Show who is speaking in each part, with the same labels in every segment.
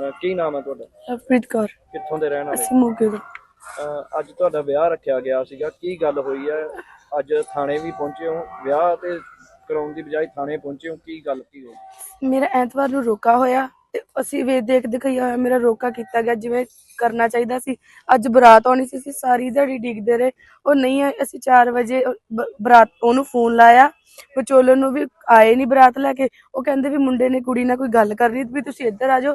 Speaker 1: ਅਹ ਕੀ ਨਾਮ ਹੈ ਤੁਹਾਡਾ?
Speaker 2: ਲਵਪ੍ਰੀਤ ਕੌਰ।
Speaker 1: ਕਿੱਥੋਂ ਦੇ ਰਹਿਣ ਵਾਲੇ?
Speaker 2: ਅਸੀਂ ਮੋਗੇ ਤੋਂ।
Speaker 1: ਅਹ ਅੱਜ ਤੁਹਾਡਾ ਵਿਆਹ ਰੱਖਿਆ ਗਿਆ ਸੀਗਾ। ਕੀ ਗੱਲ ਹੋਈ ਹੈ? ਅੱਜ ਥਾਣੇ ਵੀ ਪਹੁੰਚੇ ਹੋ। ਵਿਆਹ ਤੇ ਕਰਾਉਣ ਦੀ ਬਜਾਏ ਥਾਣੇ ਪਹੁੰਚੇ ਹੋ। ਕੀ ਗੱਲ ਕੀ ਹੋਈ?
Speaker 2: ਮੇਰਾ ਐਤਵਾਰ ਨੂੰ ਰੋਕਾ ਹੋਇਆ ਤੇ ਅਸੀਂ ਵੇ ਦੇਖ ਦਿਖਾਈ ਹੋਇਆ। ਮੇਰਾ ਰੋਕਾ ਕੀਤਾ ਗਿਆ। ਜਿਵੇਂ ਕਰਨਾ ਚਾਹੀਦਾ ਸੀ। ਅੱਜ ਬਰਾਤ ਆਉਣੀ ਸੀ। ਅਸੀਂ ਸਾਰੀ ਦਿਹਾੜੀ ਡਿੱਗਦੇ ਰਹੇ। ਉਹ ਨਹੀਂ ਆਏ। ਅਸੀਂ 4 ਵਜੇ ਉਹ ਬ- ਬਰਾਤ ਉਹਨੂੰ ਫੋਨ ਲਾਇਆ। ਵਿਚੋਲਨ ਨੂੰ ਵੀ ਆਏ ਨਹੀਂ ਬਰਾਤ ਲੈ ਕੇ। ਉਹ ਕਹਿੰਦੇ ਵੀ ਮੁੰਡੇ ਨੇ ਕੁੜੀ ਨਾਲ ਕੋਈ ਗੱਲ ਕਰਨੀ। ਵੀ ਤੁਸੀਂ ਇੱਧਰ ਆ ਜਾਓ।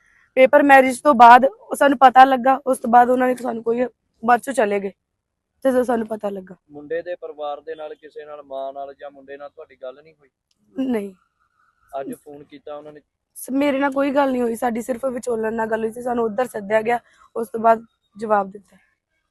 Speaker 2: ਪੇਪਰ ਮੈਰਿਜ ਤੋਂ ਬਾਅਦ ਉਹ ਸਾਨੂੰ ਪਤਾ ਲੱਗਾ ਉਸ ਤੋਂ ਬਾਅਦ ਉਹਨਾਂ ਨੇ ਸਾਨੂੰ ਕੋਈ ਬਾਅਦ ਚੋਂ ਚਲੇ ਗਏ ਜਦੋਂ ਸਾਨੂੰ ਪਤਾ ਲੱਗਾ।
Speaker 1: ਮੁੰਡੇ ਦੇ ਪਰਿਵਾਰ ਦੇ ਨਾਲ ਕਿਸੇ ਨਾਲ ਮਾਂ ਨਾਲ ਜਾਂ ਮੁੰਡੇ ਨਾਲ ਤੁਹਾਡੀ ਗੱਲ ਨਹੀਂ ਹੋਈ?
Speaker 2: ਨਹੀਂ।
Speaker 1: ਅੱਜ ਫੋਨ ਕੀਤਾ ਉਹਨਾਂ ਨੇ?
Speaker 2: ਮੇਰੇ ਨਾਲ ਕੋਈ ਗੱਲ ਨਹੀਂ ਹੋਈ ਸਾਡੀ ਸਿਰਫ ਵਿਚੋਲਨ ਨਾਲ ਗੱਲ ਹੋਈ ਸੀ ਸਾਨੂੰ ਉੱਧਰ ਸੱਦਿਆ ਗਿਆ ਉਸ ਤੋਂ ਬਾਅਦ ਜਵਾਬ ਦਿੱਤਾ।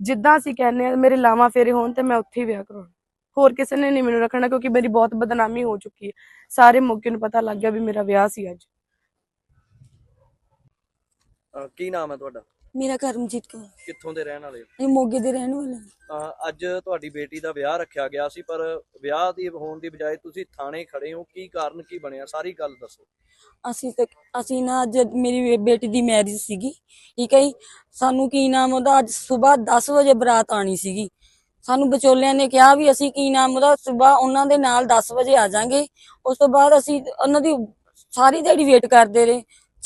Speaker 2: ਜਿੱਦਾਂ ਅਸੀਂ ਕਹਿੰਦੇ ਆ ਮੇਰੇ ਲਾਵਾਂ ਫੇਰੇ ਹੋਣ ਤੇ ਮੈਂ ਉੱਥੇ ਹੀ ਵਿਆਹ ਕਰਾਉਣਾ। ਹੋਰ ਕਿਸੇ ਨੇ ਨਹੀਂ ਮੈਨੂੰ ਰੱਖਣਾ ਕਿਉਂਕਿ ਮੇਰੀ ਬਹੁਤ ਬਦਨਾਮੀ ਹੋ ਚੁੱਕੀ ਹੈ। ਸਾਰੇ ਮੌਕੇ ਨੂੰ ਪਤਾ ਲੱਗ ਗਿਆ ਵੀ ਮੇਰਾ ਵਿਆਹ ਸੀ ਅੱਜ।
Speaker 1: ਅਹ ਕੀ ਨਾਮ ਹੈ ਤੁਹਾਡਾ?
Speaker 3: ਮੇਰਾ ਕਰਮਜੀਤ ਕੌਰ।
Speaker 1: ਕਿੱਥੋਂ ਦੇ ਰਹਿਣ ਵਾਲੇ ਹੋ?
Speaker 3: ਇਹ ਮੋਗੇ ਦੇ ਰਹਿਣ ਵਾਲੇ ਹਾਂ।
Speaker 1: ਅਹ ਅੱਜ ਤੁਹਾਡੀ ਬੇਟੀ ਦਾ ਵਿਆਹ ਰੱਖਿਆ ਗਿਆ ਸੀ ਪਰ ਵਿਆਹ ਦੀ ਹੋਣ ਦੀ ਬਜਾਏ ਤੁਸੀਂ ਥਾਣੇ ਖੜੇ ਹੋ। ਕੀ ਕਾਰਨ ਕੀ ਬਣਿਆ? ਸਾਰੀ ਗੱਲ ਦੱਸੋ।
Speaker 3: ਅਸੀਂ ਤੇ ਅਸੀਂ ਨਾ ਅੱਜ ਮੇਰੀ ਬੇ- ਬੇਟੀ ਦੀ ਮੈਰਿਜ ਸੀਗੀ। ਠੀਕ ਹੈ ਜੀ? ਸਾਨੂੰ ਕੀ ਨਾਮ ਉਹਦਾ? ਅੱਜ ਸਵੇਰ 10 ਵਜੇ ਬਰਾਤ ਆਣੀ ਸੀਗੀ। ਸਾਨੂੰ ਵਿਚੋਲਿਆਂ ਨੇ ਕਿਹਾ ਵੀ ਅਸੀਂ ਕੀ ਨਾਮ ਉਹਦਾ? ਸਵੇਰ ਉਹਨਾਂ ਦੇ ਨਾਲ 10 ਵਜੇ ਆ ਜਾਾਂਗੇ। ਉਸ ਤੋਂ ਬਾਅਦ ਅਸੀਂ ਉਹਨਾਂ ਦੀ ਸਾਰੀ ਦਿਹਾੜੀ ਵੇਟ ਕਰਦੇ ਰਹੇ।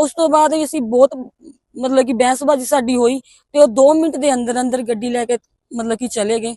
Speaker 3: ਉਸ ਤੋਂ ਬਾਅਦ ਅਸੀਂ ਬਹੁਤ ਮਤਲਬ ਕਿ ਬਹਿਸਬਾਜ਼ੀ ਸਾਡੀ ਹੋਈ ਤੇ ਉਹ 2 ਮਿੰਟ ਦੇ ਅੰਦਰ ਅੰਦਰ ਗੱਡੀ ਲੈ ਕੇ ਮਤਲਬ ਕਿ ਚਲੇ ਗਏ।